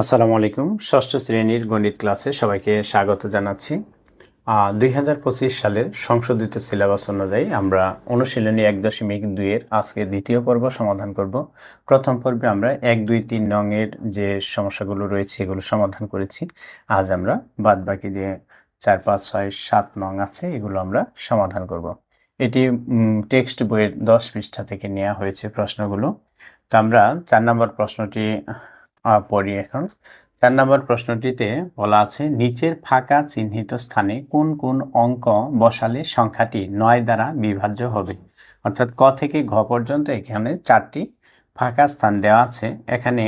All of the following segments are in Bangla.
আসসালামু আলাইকুম। ষষ্ঠ শ্রেণির গণিত ক্লাসে সবাইকে স্বাগত জানাচ্ছি। দুই হাজার পঁচিশ সালের সংশোধিত সিলেবাস অনুযায়ী আমরা অনুশীলনী এক দশমিক দুইয়ের আজকে দ্বিতীয় পর্ব সমাধান করব। প্রথম পর্বে আমরা এক, দুই, তিন নংয়ের যে সমস্যাগুলো রয়েছে এগুলো সমাধান করেছি। আজ আমরা বাদ বাকি যে চার, পাঁচ, ছয়, সাত নং আছে এগুলো আমরা সমাধান করব। এটি টেক্সট বইয়ের দশ পৃষ্ঠা থেকে নেওয়া হয়েছে প্রশ্নগুলো। তো আমরা চার নম্বর প্রশ্নটি পড়ি এখন। চার নম্বর প্রশ্নটিতে বলা আছে, নিচের ফাঁকা চিহ্নিত স্থানে কোন কোন অঙ্ক বসালে সংখ্যাটি নয় দ্বারা বিভাজ্য হবে? অর্থাৎ ক থেকে ঘ পর্যন্ত এখানে চারটি ফাঁকা স্থান দেওয়া আছে। এখানে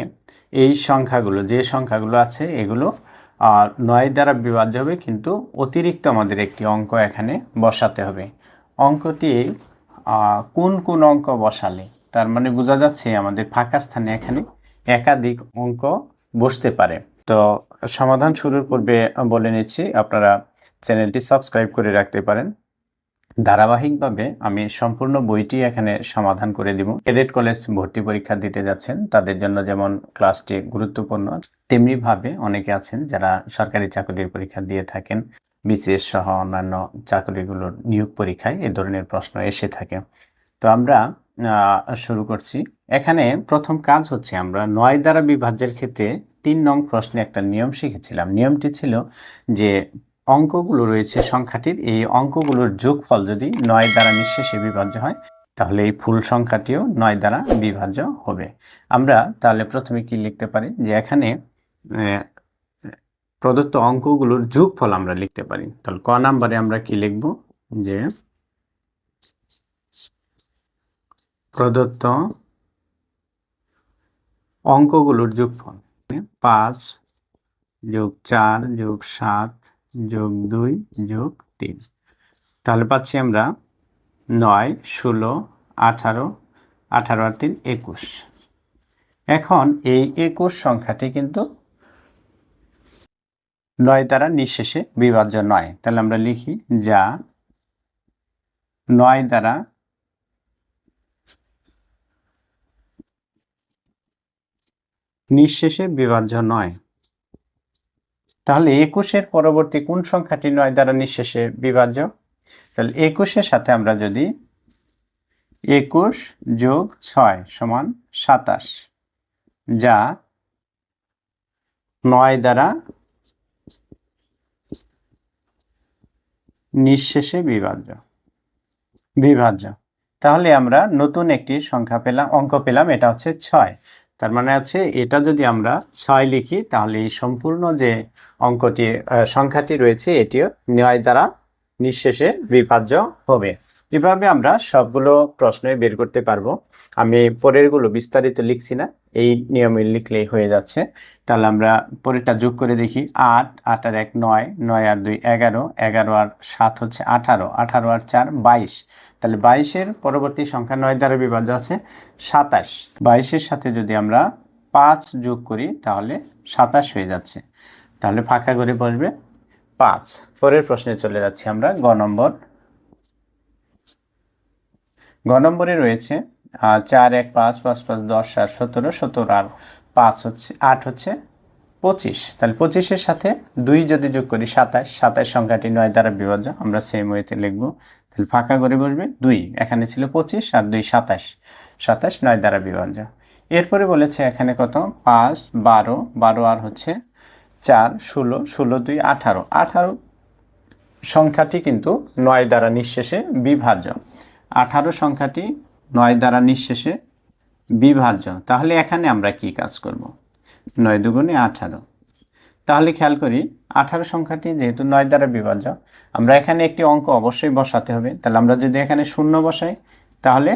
এই সংখ্যাগুলো, যে সংখ্যাগুলো আছে, এগুলো নয় দ্বারা বিভাজ্য হবে, কিন্তু অতিরিক্ত আমাদের একটি অঙ্ক এখানে বসাতে হবে। অঙ্কটি কোন কোন অঙ্ক বসালে? তার মানে বোঝা যাচ্ছে আমাদের ফাঁকা স্থানে এখানে একাধিক অঙ্ক বসতে পারে। তো সমাধান শুরুর পূর্বে বলে নিচ্ছি, আপনারা চ্যানেলটি সাবস্ক্রাইব করে রাখতে পারেন। ধারাবাহিকভাবে আমি সম্পূর্ণ বইটি এখানে সমাধান করে দিব। ক্যাডেট কলেজ ভর্তি পরীক্ষা দিতে যাচ্ছেন, তাদের জন্য যেমন ক্লাসটি গুরুত্বপূর্ণ, তেমনিভাবে অনেকে আছেন যারা সরকারি চাকরির পরীক্ষা দিয়ে থাকেন, বিসিএস সহ অন্যান্য চাকরিগুলোর নিয়োগ পরীক্ষায় এ ধরনের প্রশ্ন এসে থাকে। তো আমরা শুরু করছি। এখানে প্রথম কাজ হচ্ছে আমরা নয় দ্বারা বিভাজ্যের ক্ষেত্রে তিন নং প্রশ্নে একটা নিয়ম শিখেছিলাম। নিয়মটি ছিল যে অঙ্কগুলো রয়েছে সংখ্যাটির, এই অঙ্কগুলোর যোগফল যদি নয় দ্বারা নিঃশেষে বিভাজ্য হয়, তাহলে এই ফুল সংখ্যাটিও নয় দ্বারা বিভাজ্য হবে। আমরা তাহলে প্রথমে কি লিখতে পারি? যে এখানে প্রদত্ত অঙ্কগুলোর যোগফল আমরা লিখতে পারি। তাহলে ক নাম্বারে আমরা কি লিখব? যে প্রদত্ত অঙ্কগুলোর যোগফল। পাঁচ যোগ চার যোগ সাত যোগ দুই যোগ তিন। তাহলে পাচ্ছি আমরা নয়, ষোলো, আঠারো আঠারো আর তিন, একুশ। এখন এই একুশ সংখ্যাটি কিন্তু নয় দ্বারা নিঃশেষে বিভাজ্য নয়। তাহলে আমরা লিখি যা নয় দ্বারা নিঃশেষে বিভাজ্য নয়। তাহলে একুশের পরবর্তী কোন সংখ্যাটি নয় দ্বারা নিঃশেষে বিভাজ্য? তাহলে একুশের সাথে আমরা যদি একুশ যোগ ছয় সমান সাতাশ, যা নয় দ্বারা নিঃশেষে বিভাজ্য। বিভাজ্য। তাহলে আমরা নতুন একটি সংখ্যা পেলাম, অঙ্ক পেলাম, এটা হচ্ছে ছয়। তার মানে হচ্ছে এটা যদি আমরা ছয় লিখি, তাহলে এই সম্পূর্ণ যে অঙ্কটি সংখ্যাটি রয়েছে, এটিও নয় দ্বারা নিঃশেষে বিভাজ্য হবে। এভাবে আমরা সবগুলো প্রশ্নে বের করতে পারব। আমি পরেরগুলো বিস্তারিত লিখছি না, এই নিয়মে লিখলেই হয়ে যাচ্ছে। তাহলে আমরা পরেরটা যোগ করে দেখি। আট আট আর এক নয় নয় আর দুই এগারো এগারো আর সাত হচ্ছে আঠারো আঠারো আর চার বাইশ। তাহলে বাইশের পরবর্তী সংখ্যা নয় দ্বারা বিভাজ্য আছে, সাতাশ। বাইশের সাথে যদি আমরা পাঁচ যোগ করি, তাহলে সাতাশ হয়ে যাচ্ছে। তাহলে ফাঁকা করে বসবে, পাঁচ। পরের প্রশ্নে চলে যাচ্ছি আমরা, গ নম্বর। গ নম্বরে রয়েছে চার, এক, পাঁচ পাঁচ পাঁচ, দশ আর সতেরো সতেরো আর পাঁচ হচ্ছে, আট হচ্ছে পঁচিশ। তাহলে পঁচিশের সাথে দুই যদি যোগ করি সাতাশ সাতাশ সংখ্যাটি নয় দ্বারা বিভাজ্য, আমরা সেম ওয়েতে লিখব। তাহলে ফাঁকা করে বসবে দুই, এখানে ছিল পঁচিশ আর দুই সাতাশ। সাতাশ নয় দ্বারা বিভাজ্য। এরপরে বলেছে এখানে কত? পাঁচ, বারো বারো আর হচ্ছে চার, ষোলো ষোলো, দুই, আঠারো। আঠারো সংখ্যাটি কিন্তু নয় দ্বারা নিঃশেষে বিভাজ্য। আঠারো সংখ্যাটি নয় দ্বারা নিঃশেষে বিভাজ্য। তাহলে এখানে আমরা কি কাজ করব? নয় দুগুণে আঠারো। তাহলে খেয়াল করি, আঠারো সংখ্যাটি যেহেতু নয় দ্বারা বিভাজ্য, আমরা এখানে একটি অঙ্ক অবশ্যই বসাতে হবে। তাহলে আমরা যদি এখানে শূন্য বসাই, তাহলে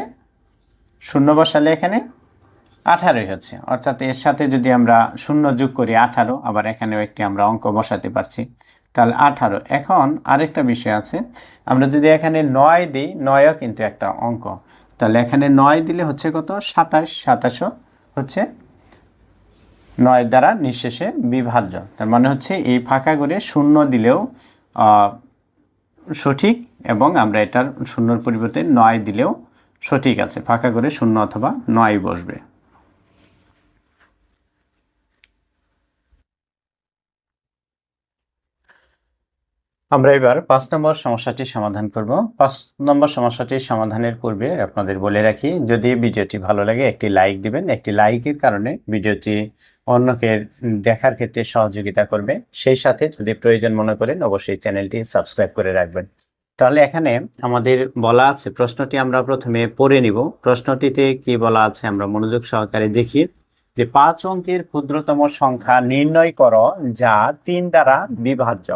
শূন্য বসালে এখানে আঠারোই হচ্ছে। অর্থাৎ এর সাথে যদি আমরা শূন্য যোগ করি আঠারো, আবার এখানেও একটি আমরা অঙ্ক বসাতে পারছি। তাহলে আঠারো। এখন আরেকটা বিষয় আছে। আমরা যদি এখানে নয় দিই, নয়ও কিন্তু একটা অঙ্ক। তাহলে এখানে নয় দিলে হচ্ছে কত? সাতাশ। সাতাশও হচ্ছে নয় দ্বারা নিঃশেষে বিভাজ্য। তার মানে হচ্ছে এই ফাঁকা করে শূন্য দিলেও সঠিক এবং আমরা এটার শূন্যর পরিবর্তে নয় দিলেও সঠিক আছে। ফাঁকা করে শূন্য অথবা নয় বসবে। আমরা এবার পাঁচ নম্বর সমস্যাটি সমাধান করব। পাঁচ নম্বর সমস্যাটির সমাধানের পূর্বে আপনাদের বলে রাখি, যদি ভিডিওটি ভালো লাগে, একটি লাইক দিবেন। একটি লাইকের কারণে ভিডিওটি অন্যকে দেখার ক্ষেত্রে সহযোগিতা করবে। সেই সাথে যদি প্রয়োজন মনে করেন, অবশ্যই চ্যানেলটি সাবস্ক্রাইব করে রাখবেন। তাহলে এখানে আমাদের বলা আছে, প্রশ্নটি আমরা প্রথমে পড়ে নিব। প্রশ্নটিতে কি বলা আছে, আমরা মনোযোগ সহকারে দেখি। যে পাঁচ অঙ্কের ক্ষুদ্রতম সংখ্যা নির্ণয় করো, যা তিন দ্বারা বিভাজ্য।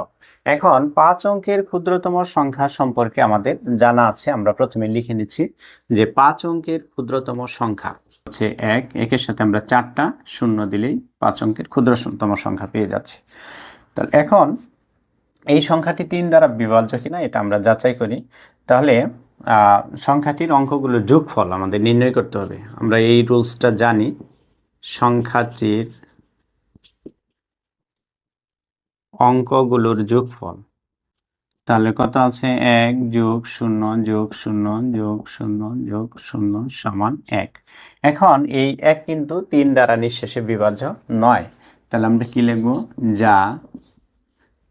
এখন পাঁচ অঙ্কের ক্ষুদ্রতম সংখ্যা সম্পর্কে আমাদের জানা আছে, আমরা প্রথমে লিখে নিচ্ছি যে পাঁচ অঙ্কের ক্ষুদ্রতম সংখ্যা হচ্ছে এক, একের সাথে আমরা চারটা, শূন্য দিলেই পাঁচ অঙ্কের ক্ষুদ্রতম সংখ্যা পেয়ে যাচ্ছি। তাহলে এখন এই সংখ্যাটি তিন দ্বারা বিভাজ্য কিনা, এটা আমরা যাচাই করি। তাহলে সংখ্যাটির অঙ্কগুলোর যোগফল আমাদের নির্ণয় করতে হবে। আমরা এই রুলসটা জানি। সংখ্যাটির অঙ্কগুলোর যোগফল। তাহলে কত আছে? এক যোগ শূন্য যোগ শূন্য যোগ শূন্য যোগ শূন্য সমান এক। এখন এই এক কিন্তু তিন দ্বারা নিঃশেষে বিভাজ্য নয়। তাহলে আমরা কি লিখব? যা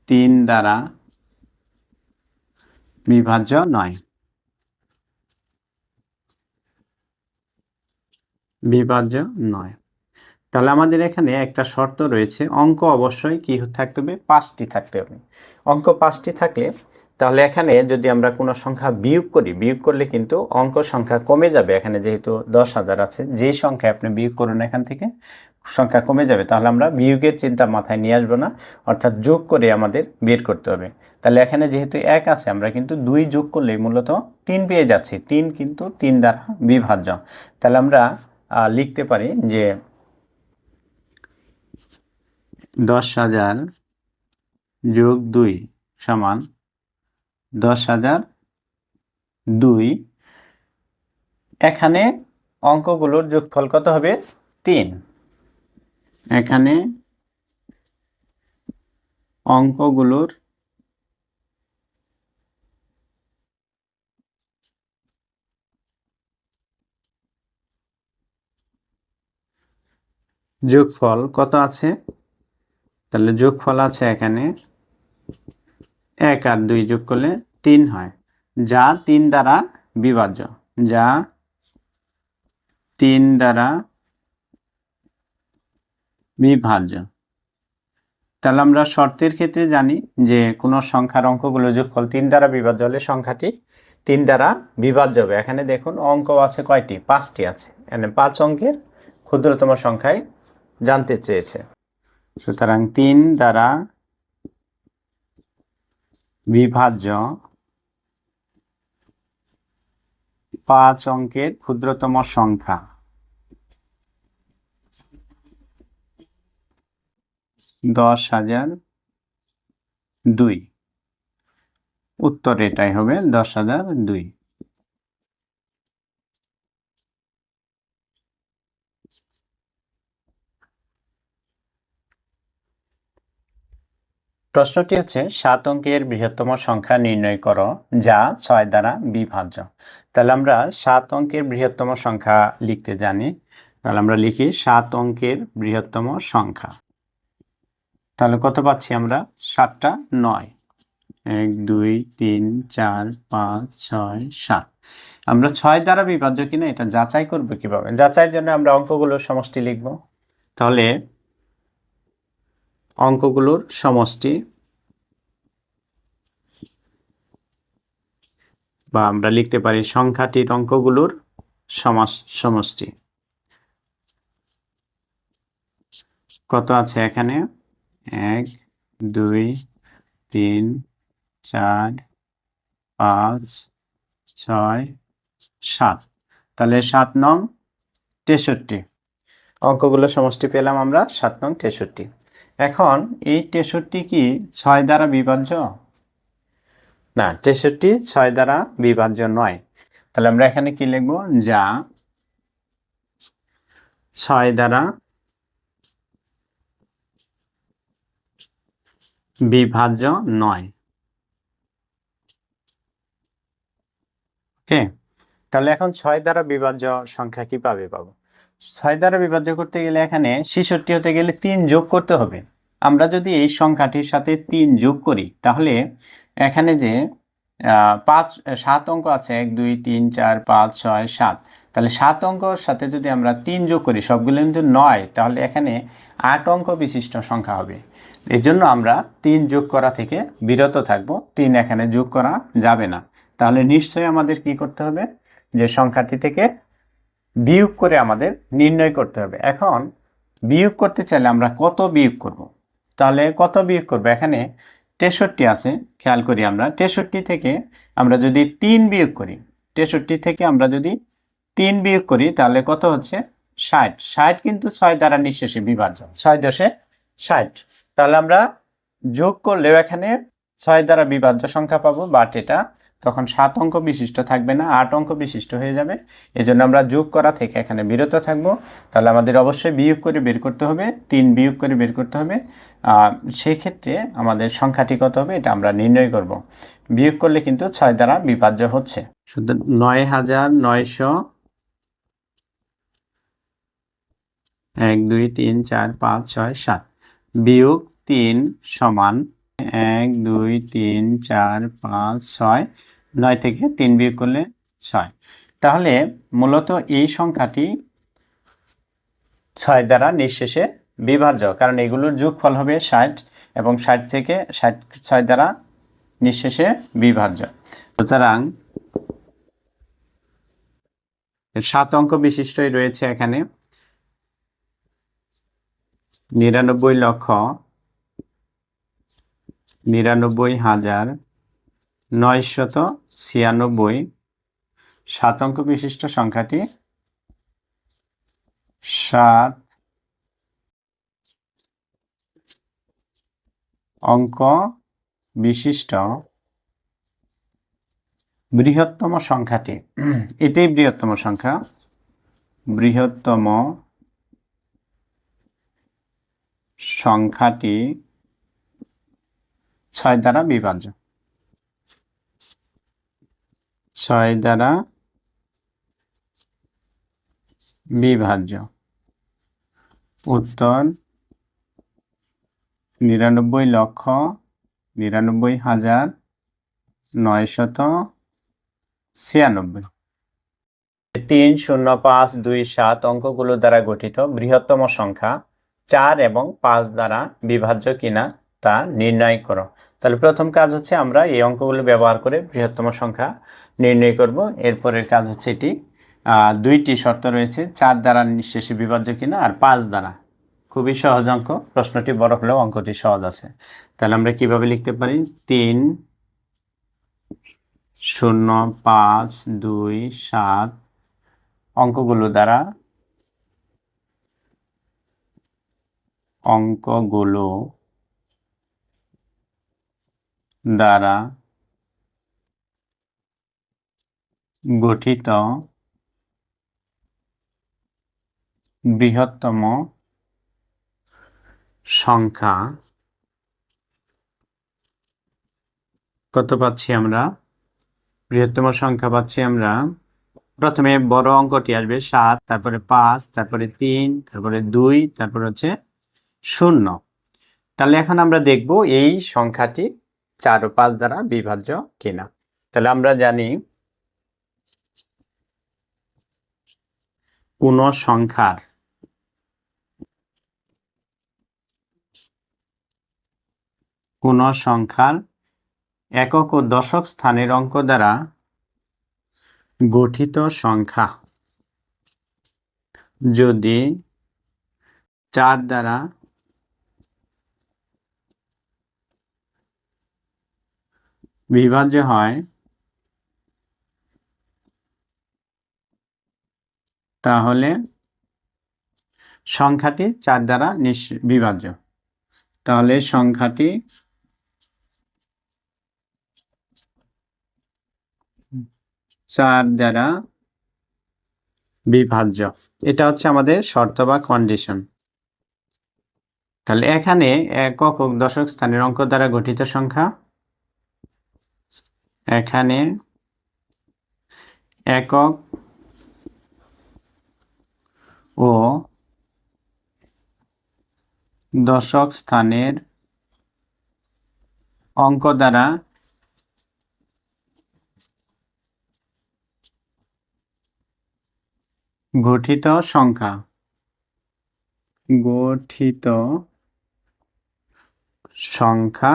তিন দ্বারা বিভাজ্য নয়। বিভাজ্য নয়। তাহলে আমাদের এখানে একটা শর্ত রয়েছে, অঙ্ক অবশ্যই কি থাকতে হবে? পাঁচটি থাকতে হবে। অঙ্ক পাঁচটি থাকলে তাহলে এখানে যদি আমরা কোনো সংখ্যা বিয়োগ করি, বিয়োগ করলে কিন্তু অঙ্ক সংখ্যা কমে যাবে। এখানে যেহেতু দশ হাজার আছে, যে সংখ্যা আপনি বিয়োগ করুন এখান থেকে, সংখ্যা কমে যাবে। তাহলে আমরা বিয়োগের চিন্তা মাথায় নিয়ে আসব না, অর্থাৎ যোগ করে আমাদের বের করতে হবে। তাহলে এখানে যেহেতু এক আছে, আমরা কিন্তু দুই যোগ করলে মূলত তিন পেয়ে যাচ্ছি। তিন কিন্তু তিন দ্বারা বিভাজ্য। তাহলে আমরা লিখতে পারি যে দশ হাজার যোগ দুই সমান দশ হাজার দুই। এখানে অঙ্কগুলোর যোগফল কত হবে? তিন। এখানে অঙ্কগুলোর যোগফল কত আছে? তাহলে যোগফল আছে এখানে এক আর দুই যোগ করলে তিন হয়। যা তিন দ্বারা বিভাজ্য। যা তিন দ্বারা বিভাজ্য। তাহলে আমরা শর্তের ক্ষেত্রে জানি যে কোনো সংখ্যার অঙ্কগুলো যোগফল তিন দ্বারা বিভাজ্য হলে সংখ্যাটি তিন দ্বারা বিভাজ্য হবে। এখানে দেখুন অঙ্ক আছে কয়টি? পাঁচটি আছে। এখানে পাঁচ অঙ্কের ক্ষুদ্রতম সংখ্যায় জানতে চেয়েছে। সুতরাং তিন দ্বারা বিভাজ্য পাঁচ অঙ্কের ক্ষুদ্রতম সংখ্যা। দশ হাজার দুই। উত্তর এটাই হবে দশ হাজার দুই। প্রশ্নটি হচ্ছে, সাত অঙ্কের বৃহত্তম সংখ্যা নির্ণয় করো, যা ছয় দ্বারা বিভাজ্য। তাহলে আমরা সাত অঙ্কের বৃহত্তম সংখ্যা লিখতে জানি। তাহলে আমরা লিখি, সাত অঙ্কের বৃহত্তম সংখ্যা। তাহলে কত পাচ্ছি আমরা? সাতটা নয়। এক, দুই, তিন, চার, পাঁচ, ছয়, সাত। আমরা ছয় দ্বারা বিভাজ্য কিনা এটা যাচাই করব কীভাবে? যাচাইয়ের জন্য আমরা অঙ্কগুলোর সমষ্টি লিখব। তাহলে অঙ্কগুলোর সমষ্টি বা আমরা লিখতে পারি সংখ্যাটির অঙ্কগুলোর সমষ্টি। কত আছে এখানে? এক, দুই, তিন, চার, পাঁচ, ছয়, সাত। তাহলে সাত নং তেষট্টি। অঙ্কগুলো সমষ্টি পেলাম আমরা সাত নং তেষট্টি। এখন এই তেষট্টি কি ছয় দ্বারা বিভাজ্য? না, তেষট্টি ছয় দ্বারা বিভাজ্য নয়। তাহলে আমরা এখানে কি লিখব? যা ছয় দ্বারা বিভাজ্য নয়। ওকে? তাহলে এখন ছয় দ্বারা বিভাজ্য সংখ্যা কীভাবে পাবো। ছয় দ্বারা বিভাজ্য করতে গেলে এখানে ছেষট্টি হতে গেলে তিন যোগ করতে হবে। আমরা যদি এই সংখ্যাটির সাথে তিন যোগ করি, তাহলে এখানে যে পাঁচ, সাত অঙ্ক আছে, এক, দুই, তিন, চার, পাঁচ, ছয়, সাত। তাহলে সাত অঙ্কর সাথে যদি আমরা তিন যোগ করি, সবগুলো কিন্তু নয়, তাহলে এখানে আট অঙ্ক বিশিষ্ট সংখ্যা হবে। এই জন্য আমরা তিন যোগ করা থেকে বিরত থাকব, তিন এখানে যোগ করা যাবে না। তাহলে নিশ্চয়ই আমাদের কি করতে হবে? যে সংখ্যাটি থেকে বিয়োগ করে আমাদের নির্ণয় করতে হবে। এখন বিয়োগ করতে চাইলে আমরা কত বিয়োগ করব। তাহলে কত বিয়োগ করব? এখানে তেষট্টি আছে, খেয়াল করি আমরা। তেষট্টি থেকে আমরা যদি তিন বিয়োগ করি, তেষট্টি থেকে আমরা যদি তিন বিয়োগ করি, তাহলে কত হচ্ছে? ষাট। ষাট কিন্তু ছয় দ্বারা নিঃশেষে বিভাজ্য। ছয় দশে ষাট। তাহলে আমরা যোগ করলেও এখানে ছয় দ্বারা বিভাজ্য সংখ্যা পাবো, বাট এটা তখন সাত অঙ্ক বিশিষ্ট থাকবে না, আট অঙ্ক বিশিষ্ট হয়ে যাবে। এজন্য আমরা যোগ করা থেকে এখানে বিরত থাকব। তাহলে আমাদের অবশ্যই বিয়োগ করে বের করতে হবে, তিন বিয়োগ করে বের করতে হবে। সেই আমাদের সংখ্যাটি কত হবে এটা আমরা নির্ণয় করব। বিয়োগ করলে কিন্তু ছয় দ্বারা বিভাজ্য হচ্ছে। শুধু নয় হাজার নয়শো এক, দুই, তিন, চার, পাঁচ, ছয়, সাত। বিয়োগ তিন সমান এক, দুই, তিন, চার, পাঁচ, ছয়। নয় থেকে তিন বিয়োগ করলে ছয়। তাহলে মূলত এই সংখ্যাটি ছয় দ্বারা নিঃশেষে বিভাজ্য, কারণ এগুলোর যোগফল হবে ষাট এবং ষাট থেকে ষাট, ছয় দ্বারা নিঃশেষে বিভাজ্য। সুতরাং সাত অঙ্ক বিশিষ্টই রয়েছে এখানে। নিরানব্বই লক্ষ, নিরানব্বই হাজার নয়শত ছিয়ানব্বই। সাত অঙ্ক বিশিষ্ট সংখ্যাটি সাত অঙ্ক বিশিষ্ট বৃহত্তম সংখ্যাটি। এটাই বৃহত্তম সংখ্যা। বৃহত্তম সংখ্যাটি ছয় দ্বারা বিভাজ্য। ছয় দ্বারা বিভাজ্য। উত্তর, নিরানব্বই লক্ষ, নিরানব্বই হাজার, নয়শত ছিয়ানব্বই। তিন, শূন্য, পাঁচ, দুই, সাত অঙ্কগুলো দ্বারা গঠিত বৃহত্তম সংখ্যা চার এবং পাঁচ দ্বারা বিভাজ্য কিনা তা নির্ণয় করো। তাহলে প্রথম কাজ হচ্ছে আমরা এই অঙ্কগুলো ব্যবহার করে বৃহত্তম সংখ্যা নির্ণয় করব। এরপরের কাজ হচ্ছে এটি। দুইটি শর্ত রয়েছে, চার দ্বারা নিঃশেষে বিভাজ্য কিনা আর পাঁচ দ্বারা। খুবই সহজ অঙ্ক, প্রশ্নটি বড় হলেও অঙ্কটি সহজ আছে। তাহলে আমরা কীভাবে লিখতে পারি? তিন, শূন্য, পাঁচ, দুই, সাত অঙ্কগুলো দ্বারা অঙ্কগুলো দ্বারা গঠিত বৃহত্তম সংখ্যা। কত পাচ্ছি আমরা? বৃহত্তম সংখ্যা পাচ্ছি আমরা প্রথমে বড় অঙ্কটি আসবে সাত, তারপরে পাঁচ, তারপরে তিন, তারপরে দুই, তারপরে হচ্ছে শূন্য। তাহলে এখন আমরা দেখব এই সংখ্যাটি চার ও পাঁচ দ্বারা বিভাজ্য কিনা। তাহলে আমরা জানি কোন সংখ্যার কোন সংখ্যার একক ও দশক স্থানের অঙ্ক দ্বারা গঠিত সংখ্যা। যদি চার দ্বারা বিভাজ্য হয়। তাহলে সংখ্যাটি চার দ্বারা নিঃ বিভাজ্য। তাহলে সংখ্যাটি চার দ্বারা বিভাজ্য। এটা হচ্ছে আমাদের শর্ত বা কন্ডিশন তাহলে এখানে একক দশক স্থানের অঙ্ক দ্বারা গঠিত সংখ্যা। এখানে একক ও দশক স্থানের অঙ্ক দ্বারা গঠিত সংখ্যা। গঠিত সংখ্যা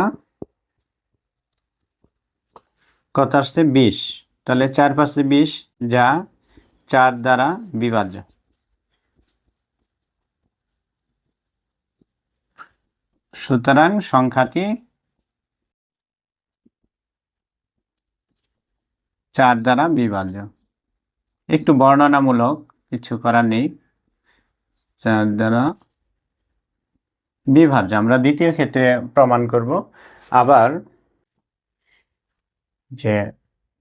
কত আসছে? বিশ। তাহলে চার পাঁচে বিশ যা চার দ্বারা বিভাজ্য। সুতরাং সংখ্যাটি চার দ্বারা বিভাজ্য। একটু বর্ণনামূলক, কিছু করার নেই। চার দ্বারা বিভাজ্য। আমরা দ্বিতীয় ক্ষেত্রে প্রমাণ করব। আবার যে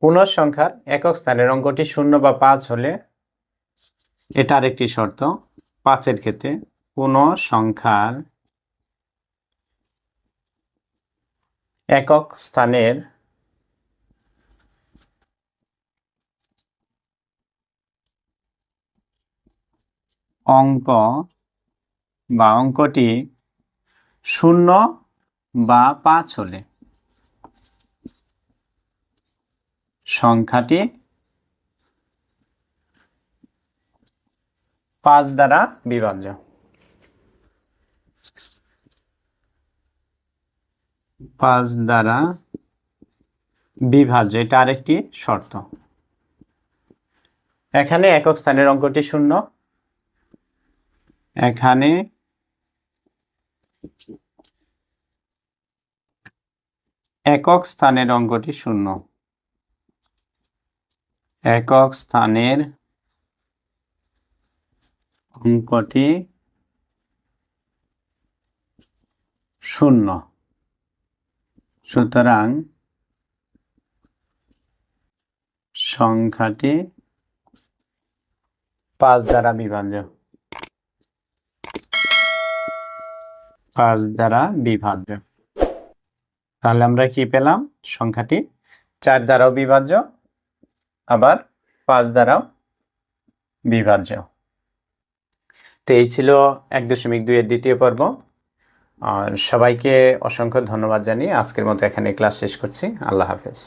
পুনঃ সংখ্যার একক স্থানের অঙ্কটি শূন্য বা পাঁচ হলে এটা আরেকটি শর্ত। পাঁচের ক্ষেত্রে পুনঃ সংখ্যার একক স্থানের অঙ্ক বা অঙ্কটি শূন্য বা পাঁচ হলে সংখ্যাটি পাঁচ দ্বারা বিভাজ্য। পাঁচ দ্বারা বিভাজ্য, এটা আরেকটি শর্ত। এখানে একক স্থানের অঙ্কটি শূন্য। এখানে একক স্থানের অঙ্কটি শূন্য। একক স্থানের অঙ্কটি শূন্য। সুতরাং সংখ্যাটি পাঁচ দ্বারা বিভাজ্য। পাঁচ দ্বারা বিভাজ্য। তাহলে আমরা কি পেলাম? সংখ্যাটি চার দ্বারাও বিভাজ্য আবার পাঁচ দ্বারাও বিভাজ্য। তো এই ছিল এক দশমিক দুইয়ের দ্বিতীয় পর্ব। সবাইকে অসংখ্য ধন্যবাদ জানিয়ে আজকের মতো এখানে ক্লাস শেষ করছি। আল্লাহ হাফেজ।